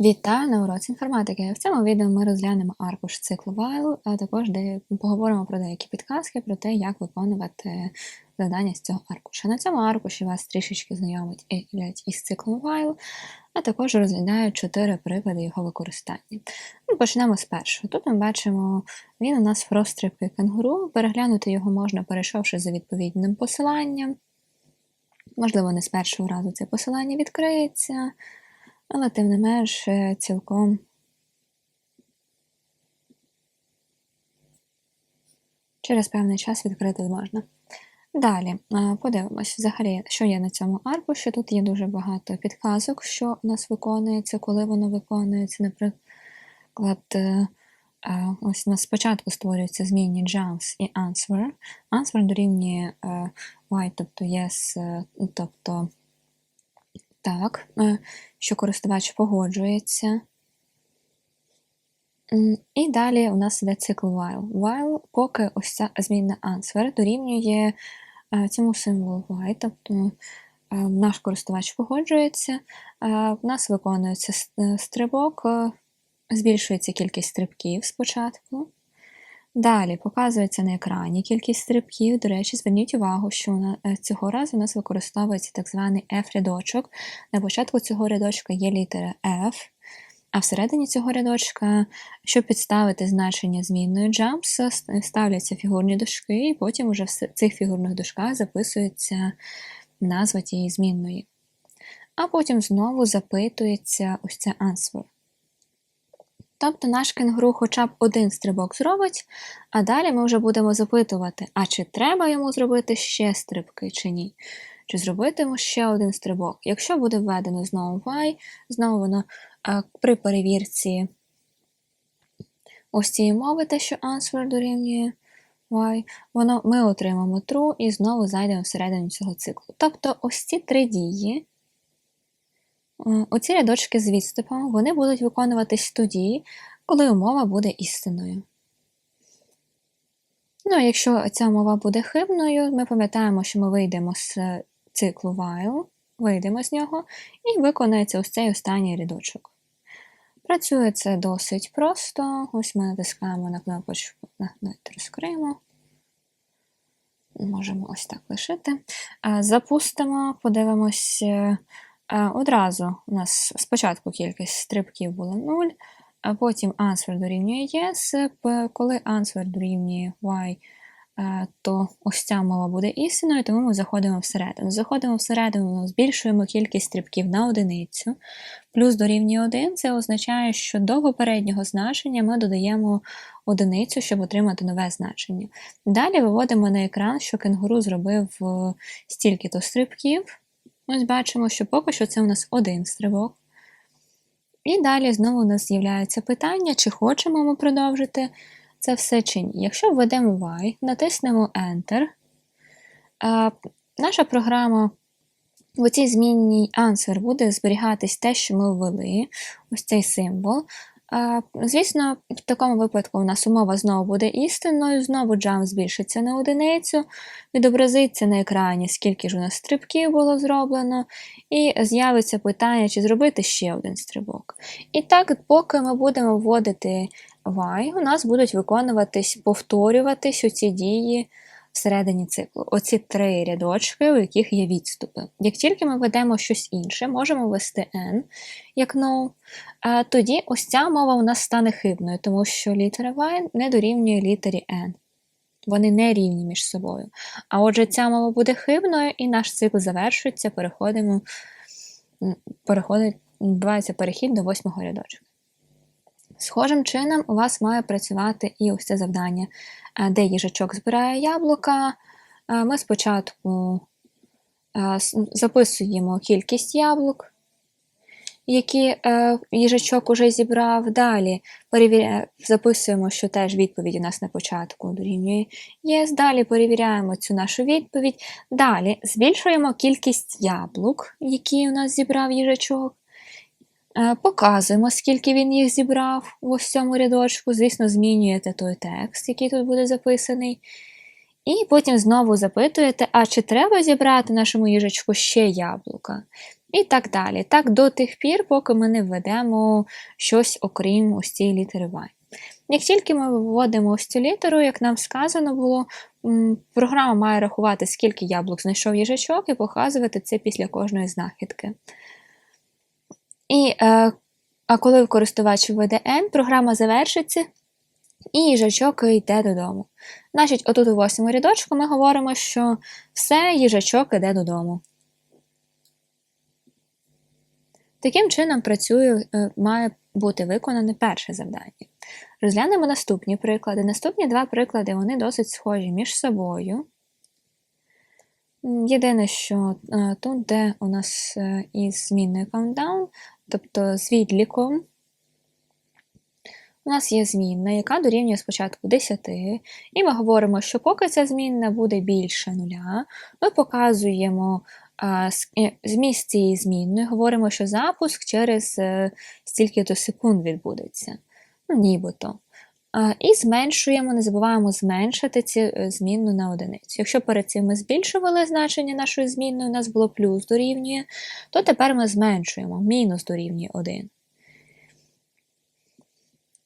Вітаю на уроці інформатики. В цьому відео ми розглянемо аркуш циклу while, а також де поговоримо про деякі підказки про те, як виконувати завдання з цього аркуша. На цьому аркуші вас трішечки знайомить із циклом while, а також розглядають чотири приклади його використання. Ну, почнемо з першого. Тут ми бачимо, він у нас в розстрибки кенгуру. Переглянути його можна, перейшовши за відповідним посиланням. Можливо, не з першого разу це посилання відкриється але тим не менш е, цілком через певний час відкрити можна. Далі е, подивимось, взагалі, що є на цьому аркуші. Тут є дуже багато підказок, що у нас виконується, коли воно виконується. Наприклад, е, ось у нас спочатку створюються змінні jumps і answer. Answer дорівнює y, тобто yes, тобто так, е, що користувач погоджується. І далі у нас іде цикл while. While, поки ось ця змінна answer дорівнює е, цьому символу y, тобто е, наш користувач погоджується, в нас виконується стрибок, збільшується кількість стрибків спочатку. Далі показується на екрані кількість стрибків. До речі, зверніть увагу, що е, цього разу у нас використовується так званий F-рядочок. На початку цього рядочка є літера F, а всередині цього рядочка, щоб підставити значення змінної jumps, ставляться фігурні дошки, і потім уже в цих фігурних дошках записується назва тієї змінної. А потім знову запитується ось це answer. Тобто наш кенгуру хоча б один стрибок зробить, а далі ми вже будемо запитувати, а чи треба йому зробити ще стрибки, чи ні. Чи зробити йому ще один стрибок. Якщо буде введено знову y, знову воно а, при перевірці ось цієї мови, те, що answer дорівнює y, воно, ми отримаємо true і знову зайдемо всередину цього циклу. Тобто ось ці три дії Е, оці рядочки з відступом вони будуть виконуватись тоді, коли умова буде істинною. Ну, якщо ця умова буде хибною, ми пам'ятаємо, що ми вийдемо з циклу while, вийдемо з нього, і виконається ось цей останній рядочок. Працює це досить просто. Ось ми натискаємо на кнопочку, давайте розкриємо. Можемо ось так лишити. Е, запустимо, подивимось. Одразу у нас спочатку кількість стрибків було 0, а потім answer дорівнює yes. Коли answer дорівнює y, то ось ця мова буде істиною, тому ми заходимо всередину. Заходимо всередину, збільшуємо кількість стрибків на одиницю. Плюс дорівнює 1 це означає, що до попереднього значення ми додаємо одиницю, щоб отримати нове значення. Далі виводимо на екран, що кенгуру зробив е, стільки-то стрибків. Ось бачимо, що поки що це у нас один стрибок. І далі знову у нас з'являється питання, чи хочемо ми продовжити це все чи ні. Якщо введемо Y, натиснемо Enter, наша програма в цій змінній answer буде зберігатись те, що ми ввели, ось цей символ. Звісно, в такому випадку у нас умова знову буде істинною, знову джамп збільшиться на одиницю, відобразиться на екрані, скільки ж у нас стрибків було зроблено, і з'явиться питання, чи зробити ще один стрибок. І так, поки ми будемо вводити y, у нас будуть виконуватись, повторюватись оці дії всередині циклу. Оці три рядочки, у яких є відступи. Як тільки ми ведемо щось інше, можемо ввести n як no, тоді ось ця мова у нас стане хибною, тому що літера y не дорівнює літері n. Вони не рівні між собою. А отже, ця мова буде хибною, і наш цикл завершується, переходимо, переходить, відбувається перехід до восьмого рядочка. Схожим чином у вас має працювати і ось це завдання, е, де їжачок збирає яблука. Е, ми спочатку е, записуємо кількість яблук, які їжачок уже зібрав. Далі записуємо, що теж відповідь у нас на початку дорівнює єс. Далі перевіряємо цю нашу відповідь. Далі збільшуємо кількість яблук, які у нас зібрав їжачок. Е, показуємо, скільки він їх зібрав в ось цьому рядочку. Звісно, змінюєте той текст, який тут буде записаний. І потім знову запитуєте, а чи треба зібрати нашому їжачку ще яблука? І так далі. Так до тих пір, поки ми не введемо щось окрім ось цієї літери Y. Як тільки ми виводимо ось цю літеру, як нам сказано було, програма має рахувати, скільки яблук знайшов їжачок, і показувати це після кожної знахідки. І, е, а коли користувач введе N, програма завершиться, і їжачок йде додому. Значить, отут у восьмому рядочку ми говоримо, що все, їжачок іде додому. Таким чином працює, е, має бути виконане перше завдання. Розглянемо наступні приклади. Наступні два приклади вони досить схожі між собою. Єдине, що е, тут, де у нас е, із змінною countdown, тобто з відліком, у нас є змінна, яка дорівнює спочатку 10, і ми говоримо, що поки ця змінна буде більше нуля, ми показуємо е, зміст цієї змінної, говоримо, що запуск через стільки-то секунд відбудеться. Ну, нібито. І зменшуємо, не забуваємо зменшити цю е, змінну на одиницю. Якщо перед цим ми збільшували значення нашої змінної, у нас було плюс дорівнює, то тепер ми зменшуємо, мінус дорівнює 1.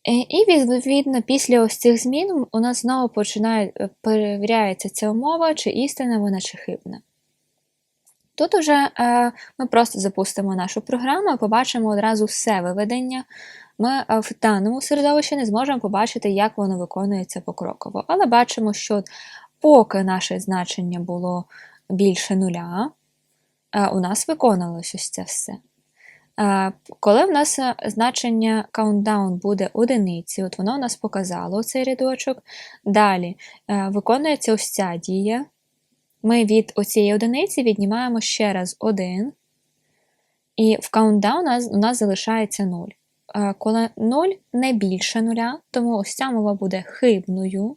Е, І відповідно після ось цих змін у нас знову починає е, перевіряється ця умова, чи істина вона, чи хибна. Тут уже е, ми просто запустимо нашу програму і побачимо одразу все виведення. Ми е, в даному середовищі не зможемо побачити, як воно виконується покроково. Але бачимо, що поки наше значення було більше нуля, е, у нас виконувалося ось це все. Е, Коли в нас значення countdown буде одиниці, от воно у нас показало цей рядочок. Далі виконується ось ця дія. Ми від оцієї одиниці віднімаємо ще раз 1, і в countdown у нас залишається 0. Е, Коли 0 не більше нуля, тому ось ця мова буде хибною.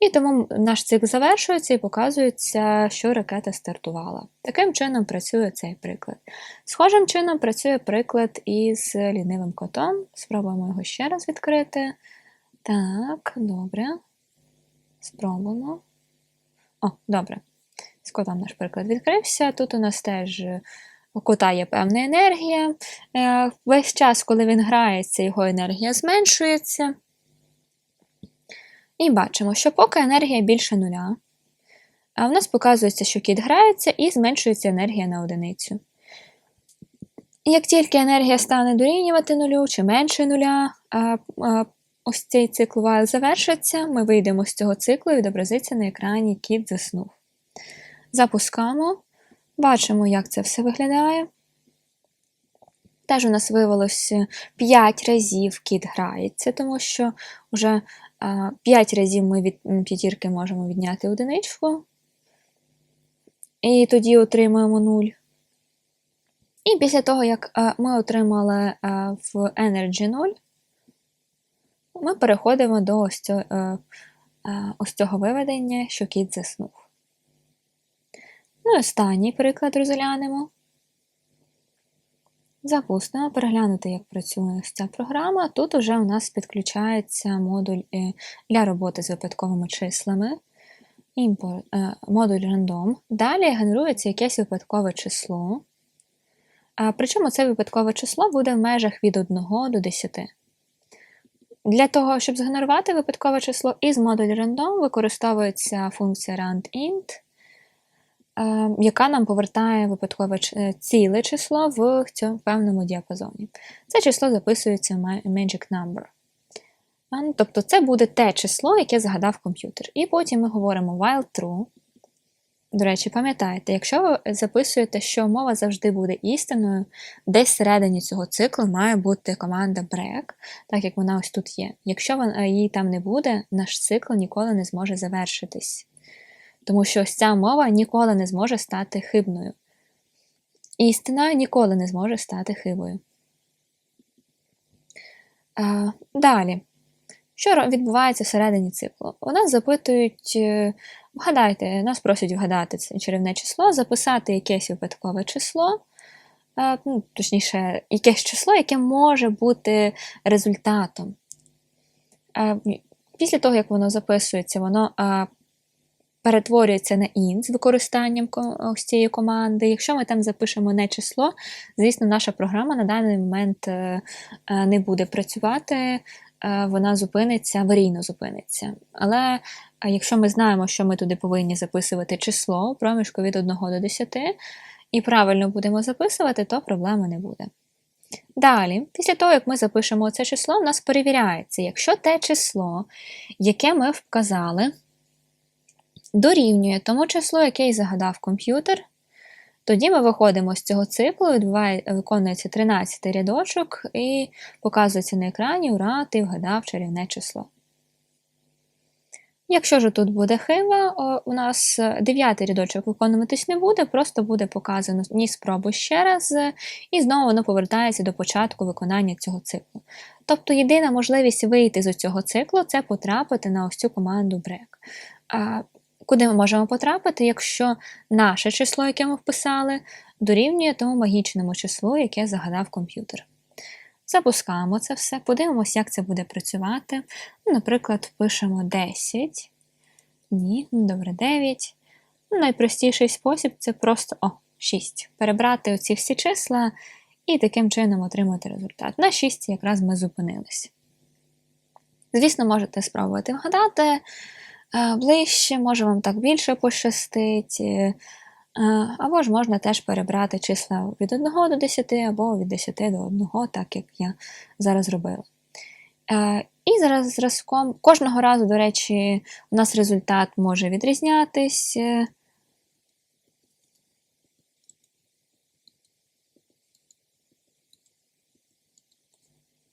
І тому наш цикл завершується і показується, що ракета стартувала. Таким чином працює цей приклад. Схожим чином працює приклад із лінивим котом. Спробуємо його ще раз відкрити. Так, добре. Спробуємо. О, добре. З котом наш приклад відкрився. Тут у нас теж у кота є певна енергія. Е, Весь час, коли він грається, його енергія зменшується. І бачимо, що поки енергія більше нуля, а в нас показується, що кіт грається і зменшується енергія на одиницю. Як тільки енергія стане дорівнювати нулю чи менше нуля, ось цей цикл while завершиться, ми вийдемо з цього циклу і відобразиться на екрані кіт заснув. Запускаємо, бачимо, як це все виглядає. Теж у нас виявилося 5 разів кіт грається, тому що вже 5 разів ми від п'ятірки можемо відняти одиничку. І тоді отримуємо 0. І після того, як е, ми отримали е, в Energy 0, ми переходимо до е, е, ось цього виведення, що кіт заснув. Ну і останній приклад розглянемо. Запустимо, переглянути, як працює ця програма. Тут уже у нас підключається модуль е, для роботи з випадковими числами, е, модуль random. Далі генерується якесь випадкове число. Причому це випадкове число буде в межах від 1 до 10. Для того, щоб згенерувати випадкове число із модулю random, використовується функція randint, яка нам повертає випадкове е, ціле число в цьому певному діапазоні. Це число записується в magic number. Ну, Тобто це буде те число, яке згадав комп'ютер. І потім ми говоримо while true. До речі, пам'ятайте, якщо ви записуєте, що мова завжди буде істинною, десь всередині цього циклу має бути команда break, так як вона ось тут є. Якщо її там не буде, наш цикл ніколи не зможе завершитись. Тому що ось ця мова ніколи не зможе стати хибною. Істина ніколи не зможе стати хибою. А, далі. Що відбувається всередині циклу? У нас запитують, е, вгадайте, нас просять вгадати це чарівне число, записати якесь випадкове число, е, ну, точніше, якесь число, яке може бути результатом. Е, Після того, як воно записується, воно перетворюється на int з використанням ко- ось цієї команди. Якщо ми там запишемо не число, звісно, наша програма на даний момент е, е, не буде працювати, е, вона зупиниться, аварійно зупиниться. Але якщо ми знаємо, що ми туди повинні записувати число у проміжку від 1 до 10, і правильно будемо записувати, то проблеми не буде. Далі, після того, як ми запишемо це число, в нас перевіряється, якщо те число, яке ми вказали, дорівнює тому числу, яке й загадав комп'ютер, тоді ми виходимо з цього циклу, виконується 13 рядочок і показується на екрані ура, ти вгадав чарівне число. Якщо ж тут буде хибка, о, у нас е, дев'ятий рядочок виконуватись не буде, просто буде показано ні спробуй ще раз, е, і знову воно повертається до початку виконання цього циклу. Тобто єдина можливість вийти з цього циклу це потрапити на ось цю команду break. Куди ми можемо потрапити, якщо наше число, яке ми вписали, дорівнює тому магічному числу, яке загадав комп'ютер. Запускаємо це все, подивимося, як це буде працювати. Ну, Наприклад, впишемо 10. Ні, ну, добре, 9. Ну, найпростіший спосіб це просто о, 6. Перебрати оці всі числа і таким чином отримати результат. На 6 якраз ми зупинились. Звісно, можете спробувати вгадати ближче, може вам так більше пощастить. е, Або ж можна теж перебрати числа від 1 до 10, або від 10 до 1, так як я зараз робила. Е, І зараз зразком кожного разу, до речі, у нас результат може відрізнятись. е,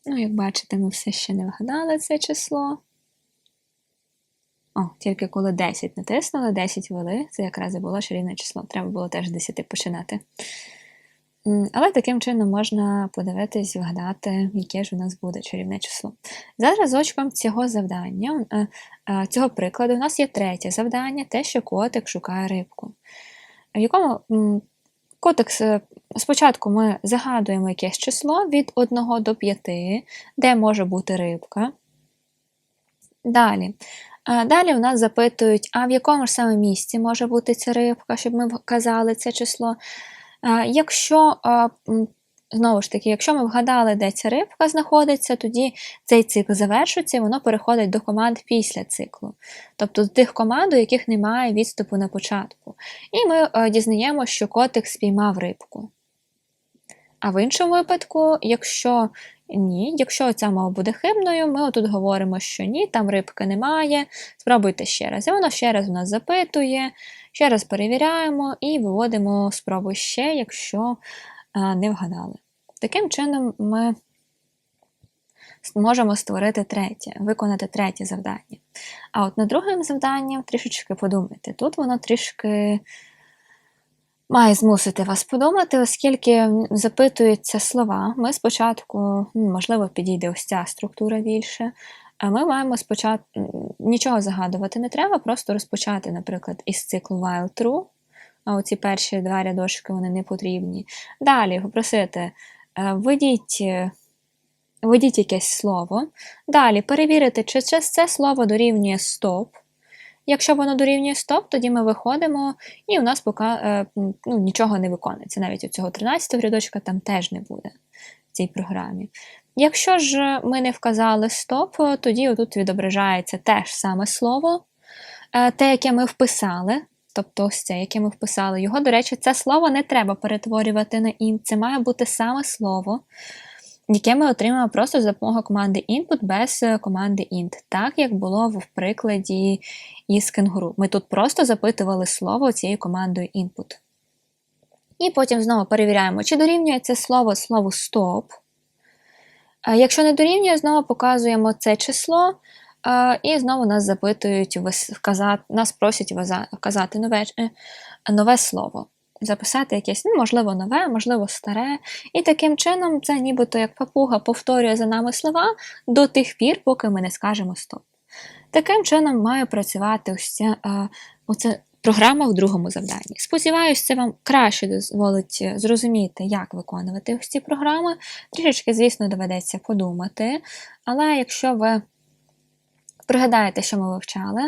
Ну, як бачите, ми все ще не вгадали це число. О, тільки коли 10 натиснули, 10 ввели, це якраз і було чарівне число. Треба було теж з 10 починати. Але таким чином можна подивитись, вгадати, яке ж у нас буде чарівне число. За зразочком цього завдання, е, е, цього прикладу, у нас є третє завдання, те, що котик шукає рибку. В якому котик спочатку ми загадуємо якесь число від 1 до 5, де може бути рибка. Далі. А Далі у нас запитують, а в якому ж саме місці може бути ця рибка, щоб ми вказали це число. Якщо, знову ж таки, якщо ми вгадали, де ця рибка знаходиться, тоді цей цикл завершується і воно переходить до команд після циклу. Тобто з тих команд, у яких немає відступу на початку. І ми е, дізнаємо, що котик спіймав рибку. А в іншому випадку, якщо ні, якщо ця мова буде хибною, ми отут говоримо, що ні, там рибки немає, спробуйте ще раз. І воно ще раз у нас запитує, ще раз перевіряємо і виводимо спробу ще, якщо не вгадали. Таким чином, ми можемо створити третє, виконати третє завдання. А от над другим завданням трішечки подумайте. Тут воно трішки має змусити вас подумати, оскільки запитуються слова. Ми спочатку, можливо, підійде ось ця структура більше. А ми маємо спочатку нічого загадувати не треба, просто розпочати, наприклад, із циклу while true. А оці перші два рядочки вони не потрібні. Далі попросити, е, введіть, е, введіть якесь слово. Далі перевірити, чи це слово дорівнює стоп. Якщо воно дорівнює стоп, тоді ми виходимо, і у нас поки е, ну, нічого не виконується. Навіть у цього 13-го рядочка там теж не буде в цій програмі. Якщо ж ми не вказали стоп, тоді отут відображається те ж саме слово, е, те, яке ми вписали. Тобто ось це, яке ми вписали. Його, до речі, це слово не треба перетворювати на int. Це має бути саме слово, яке ми отримаємо просто за допомогою команди input без е, команди int, так як було в прикладі із кенгуру. Ми тут просто запитували слово цією командою input. І потім знову перевіряємо, чи дорівнює це слово слову stop. Якщо не дорівнює, знову показуємо це число, і знову нас запитують, нас просять вказати нове, е, нове слово. Записати якесь, ну, можливо, нове, можливо, старе. І таким чином це нібито як папуга повторює за нами слова до тих пір, поки ми не скажемо стоп. Таким чином має працювати ось ця а, оця програма в другому завданні. Сподіваюсь, це вам краще дозволить е, зрозуміти, як виконувати ось ці програми. Трішечки, звісно, доведеться подумати, але якщо ви пригадаєте, що ми вивчали,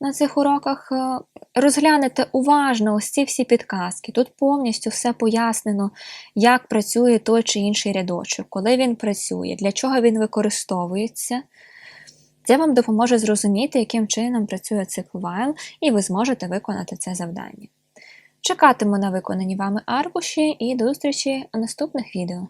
на цих уроках, е, розглянете уважно ось ці всі підказки. Тут повністю все пояснено, як працює той чи інший рядочок, коли він працює, для чого він використовується. Це вам допоможе зрозуміти, яким чином працює цикл while, і ви зможете виконати це завдання. Чекатиму на виконані вами аркуші і до зустрічі у наступних відео.